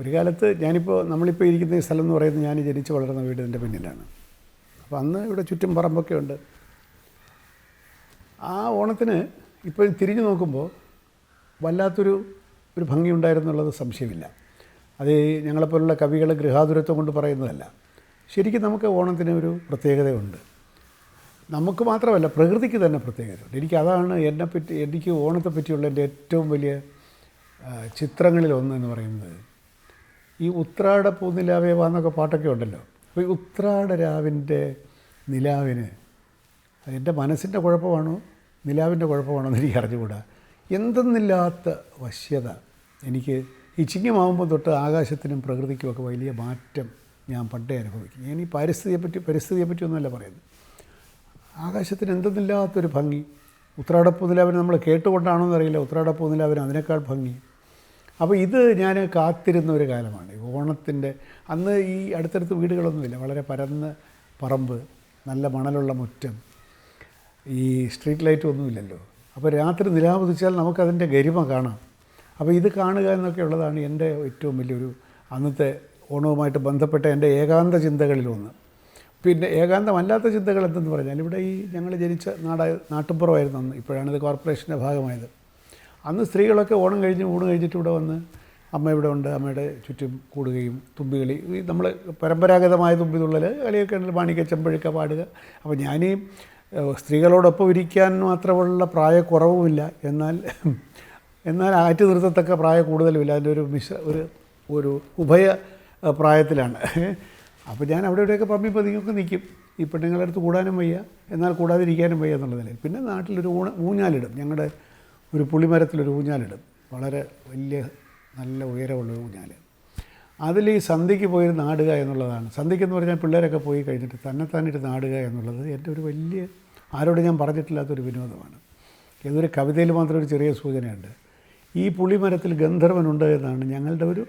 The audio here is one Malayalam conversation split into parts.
ഒരു കാലത്ത് ഞാനിപ്പോൾ നമ്മളിപ്പോൾ ഇരിക്കുന്ന ഈ സ്ഥലം എന്ന് പറയുന്നത് ഞാൻ ജനിച്ച് വളർന്ന വീട് എന്റെ പിന്നിലാണ്. അപ്പോൾ അന്ന് ഇവിടെ ചുറ്റും പറമ്പൊക്കെ ഉണ്ട്. ആ ഓണത്തിന് ഇപ്പോൾ തിരിഞ്ഞു നോക്കുമ്പോൾ വല്ലാത്തൊരു ഒരു ഭംഗി ഉണ്ടായിരുന്നുള്ളത് സംശയമില്ല. അത് ഞങ്ങളെപ്പോലുള്ള കവികൾ ഗൃഹാതുരത്വം കൊണ്ട് പറയുന്നതല്ല. ശരിക്കും നമുക്ക് ഓണത്തിന് ഒരു പ്രത്യേകതയുണ്ട്. നമുക്ക് മാത്രമല്ല പ്രകൃതിക്ക് തന്നെ പ്രത്യേകതയുണ്ട്. എനിക്ക് അതാണ് എന്നെപ്പറ്റി എനിക്ക് ഓണത്തെ പറ്റിയുള്ള എന്റെ ഏറ്റവും വലിയ ചിത്രങ്ങളിൽ ഒന്ന് എന്ന് പറയുന്നത് ഈ ഉത്രാട പൂനിലാവേ വാന്നൊക്കെ പാട്ടൊക്കെ ഉണ്ടല്ലോ. അപ്പോൾ ഈ ഉത്രാട രാവിന്റെ നിലാവിന് എന്റെ മനസ്സിന്റെ കുഴപ്പമാണോ? നിലാവിന്റെ കുഴപ്പമാണോ എന്ന് എനിക്ക് അറിഞ്ഞുകൂടാ. എന്തെന്നില്ലാത്ത വശ്യത എനിക്ക് ഈ ചിങ്ങമാവുമ്പോൾ തൊട്ട് ആകാശത്തിനും പ്രകൃതിക്കുമൊക്കെ വലിയ മാറ്റം ഞാൻ പണ്ടേ അനുഭവിക്കും. ഞാൻ ഈ പരിസ്ഥിതിയെ പറ്റി പരിസ്ഥിതിയെ പറ്റി ഒന്നുമല്ല പറയുന്നത്. ആകാശത്തിന് എന്തെന്നില്ലാത്തൊരു ഭംഗി. ഉത്രാടപ്പൂനിലാവിന് നമ്മൾ കേട്ടുകൊണ്ടാണോ എന്നറിയില്ല. ഉത്രാടപ്പൂനിലാവിന് അതിനേക്കാൾ ഭംഗി. അപ്പോൾ ഇത് ഞാൻ കാത്തിരുന്ന ഒരു കാലമാണ്. ഓണത്തിന്റെ അന്ന് ഈ അടുത്തടുത്ത് വീടുകളൊന്നുമില്ല. വളരെ പരന്ന് പറമ്പ് നല്ല മണലുള്ള മുറ്റം ഈ സ്ട്രീറ്റ് ലൈറ്റ് ഒന്നുമില്ലല്ലോ. അപ്പോൾ രാത്രി നിലാപതിച്ചാൽ നമുക്കതിന്റെ ഗരിമ കാണാം. അപ്പോൾ ഇത് കാണുക എന്നൊക്കെ ഉള്ളതാണ് എന്റെ ഏറ്റവും വലിയൊരു അന്നത്തെ ഓണവുമായിട്ട് ബന്ധപ്പെട്ട എന്റെ ഏകാന്ത ചിന്തകളിലൊന്ന് പിന്നെ ഏകാന്തമല്ലാത്ത ചിന്തകൾ എന്തെന്ന് പറഞ്ഞാൽ ഇവിടെ ഈ ഞങ്ങൾ ജനിച്ച നാടായ നാട്ടുപുറമായിരുന്നു അന്ന്. ഇപ്പോഴാണിത് കോർപ്പറേഷന്റെ ഭാഗമായത്. അന്ന് സ്ത്രീകളൊക്കെ ഓണം കഴിഞ്ഞ് ഊണ് കഴിഞ്ഞിട്ട് ഇവിടെ വന്ന് അമ്മ ഇവിടെ ഉണ്ട് അമ്മയുടെ ചുറ്റും കൂടുകയും തുമ്പികളി ഈ നമ്മൾ പരമ്പരാഗതമായ തുമ്പി തുള്ളൽ കളിയൊക്കെ ഉണ്ട്. മാണിക്ക ചെമ്പഴുക്ക പാടുക. അപ്പോൾ ഞാനീ സ്ത്രീകളോടൊപ്പം ഇരിക്കാൻ മാത്രമുള്ള പ്രായക്കുറവുമില്ല. എന്നാൽ എന്നാൽ ആറ്റു നിർത്തത്തക്ക പ്രായ കൂടുതലുമില്ല. അതിന്റെ ഒരു മിശ ഒരു ഒരു ഉഭയ പ്രായത്തിലാണ്. അപ്പോൾ ഞാൻ അവിടെ ഇവിടെയൊക്കെ പമ്മി പതിങ്ങൊക്കെ നിൽക്കും ഈ പെണ്ണുങ്ങളുടെ അടുത്ത് കൂടാനും വയ്യ. എന്നാൽ കൂടാതിരിക്കാനും വയ്യ എന്നുള്ള നിലയിൽ. പിന്നെ നാട്ടിലൊരു ഊണ ഊഞ്ഞാലിടും. ഞങ്ങളുടെ ഒരു പുളിമരത്തിലൊരു ഊഞ്ഞാലിടും. വളരെ വലിയ നല്ല ഉയരമുള്ളൊരു ഊഞ്ഞാൽ അതിൽ ഈ സന്ധ്യയ്ക്ക് പോയി നാടുക എന്നുള്ളതാണ്. സന്ധ്യയ്ക്ക് എന്ന് പറഞ്ഞാൽ പിള്ളേരൊക്കെ പോയി കഴിഞ്ഞിട്ട് തന്നെ തന്നിട്ട് നാടുക എന്നുള്ളത് എന്റെ ഒരു വലിയ ആരോട് ഞാൻ പറഞ്ഞിട്ടില്ലാത്തൊരു വിനോദമാണ്. ഏതൊരു കവിതയിൽ മാത്രം ഒരു ചെറിയ സൂചനയുണ്ട്. ഈ പുളിമരത്തിൽ ഗന്ധർവനുണ്ട് എന്നാണ് ഞങ്ങളുടെ ഒരു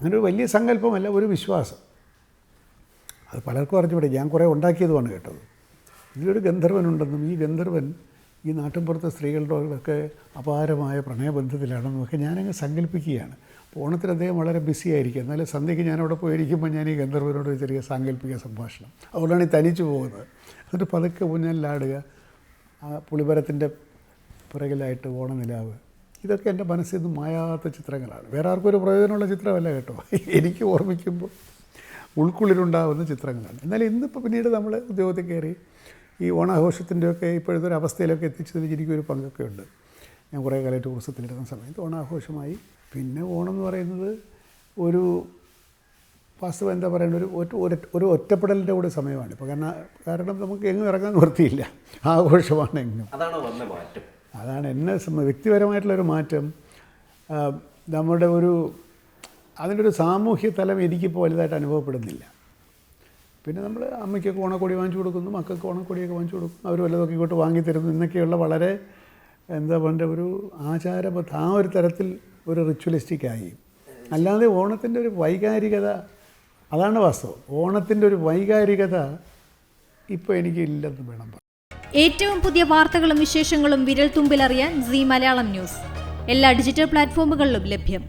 അങ്ങനെ ഒരു വലിയ സങ്കല്പമല്ല ഒരു വിശ്വാസം. അത് പലർക്കും അറിഞ്ഞുകൂടെ. ഞാൻ കുറേ ഉണ്ടാക്കിയതുമാണ് കേട്ടത്. ഇതിലൊരു ഗന്ധർവനുണ്ടെന്നും ഈ ഗന്ധർവൻ ഈ നാട്ടിൻപുറത്തെ സ്ത്രീകളുടെ അപാരമായ പ്രണയബന്ധത്തിലാണെന്നൊക്കെ ഞാനങ്ങ് സങ്കല്പിക്കുകയാണ്. ഓണത്തിന് അദ്ദേഹം വളരെ ബിസി ആയിരിക്കും. എന്നാലും സന്ധ്യയ്ക്ക് ഞാൻ അവിടെ പോയിരിക്കുമ്പോൾ ഞാൻ ഈ ഗന്ധർവനോട് ചെറിയ സാങ്കല്പിക സംഭാഷണം. അതുകൊണ്ടാണ് ഈ തനിച്ചു പോകുന്നത്. എന്നിട്ട് പതുക്കെ ഊഞ്ഞലിലാടുക. ആ പുളിമരത്തിന്റെ പുറകിലായിട്ട് ഓണനിലാവ്. ഇതൊക്കെ എന്റെ മനസ്സിൽ നിന്ന് മായാത്ത ചിത്രങ്ങളാണ്. വേറെ ആർക്കും ഒരു പ്രയോജനമുള്ള ചിത്രമല്ല കേട്ടോ. എനിക്ക് ഓർമ്മിക്കുമ്പോൾ ഉൾക്കുള്ളിലുണ്ടാകുന്ന ചിത്രങ്ങളാണ്. എന്നാൽ ഇന്നിപ്പോൾ പിന്നീട് നമ്മൾ ഉദ്യോഗത്തിൽ കയറി ഈ ഓണാഘോഷത്തിന്റെയൊക്കെ ഇപ്പോഴത്തെ ഒരു അവസ്ഥയിലൊക്കെ എത്തിച്ചതിൽ എനിക്കൊരു പങ്കൊക്കെ ഉണ്ട് ഞാൻ കുറേ കാലം ടൂറിസത്തിലിരുന്ന സമയത്ത് ഓണാഘോഷമായി. പിന്നെ ഓണം എന്ന് പറയുന്നത് ഒരു വാസ്തവം എന്താ പറയുന്നത് ഒരു ഒറ്റ- ഒരു ഒരു ഒറ്റപ്പെടലിന്റെ കൂടെ സമയമാണ്. ഇപ്പോൾ കാരണം കാരണം നമുക്ക് എങ്ങും ഇറങ്ങാൻ നിർത്തിയില്ല ആഘോഷമാണ് എങ്ങും അതാണോ എന്നെ വ്യക്തിപരമായിട്ടുള്ളൊരു മാറ്റം. നമ്മുടെ ഒരു അതിന്റെ ഒരു സാമൂഹ്യ തലം എനിക്കിപ്പോൾ വലുതായിട്ട് അനുഭവപ്പെടുന്നില്ല. പിന്നെ നമ്മൾ അമ്മയ്ക്കൊക്കെ ഓണക്കൊടി വാങ്ങിച്ചു കൊടുക്കുന്നു മക്കൾക്ക് ഓണക്കൊടിയൊക്കെ വാങ്ങിച്ചു കൊടുക്കുന്നു. അവർ വല്ലതൊക്കെ ഇങ്ങോട്ട് വാങ്ങിത്തരുന്നു എന്നൊക്കെയുള്ള വളരെ എന്താ പറയുക ഒരു ആചാരബദ്ധ ആ ഒരു തരത്തിൽ ഒരു റിച്വലിസ്റ്റിക്കായി അല്ലാതെ ഓണത്തിന്റെ ഒരു വൈകാരികത അതാണ് വാസ്തവം. ഓണത്തിന്റെ ഒരു വൈകാരികത ഇപ്പോൾ എനിക്ക് ഇല്ലെന്ന് വേണം ഏറ്റവും പുതിയ വാർത്തകളും വിശേഷങ്ങളും വിരൽ തുമ്പിലറിയാൻ സി മലയാളം ന്യൂസ്. എല്ലാ ഡിജിറ്റൽ പ്ലാറ്റ്ഫോമുകളിലും ലഭ്യം.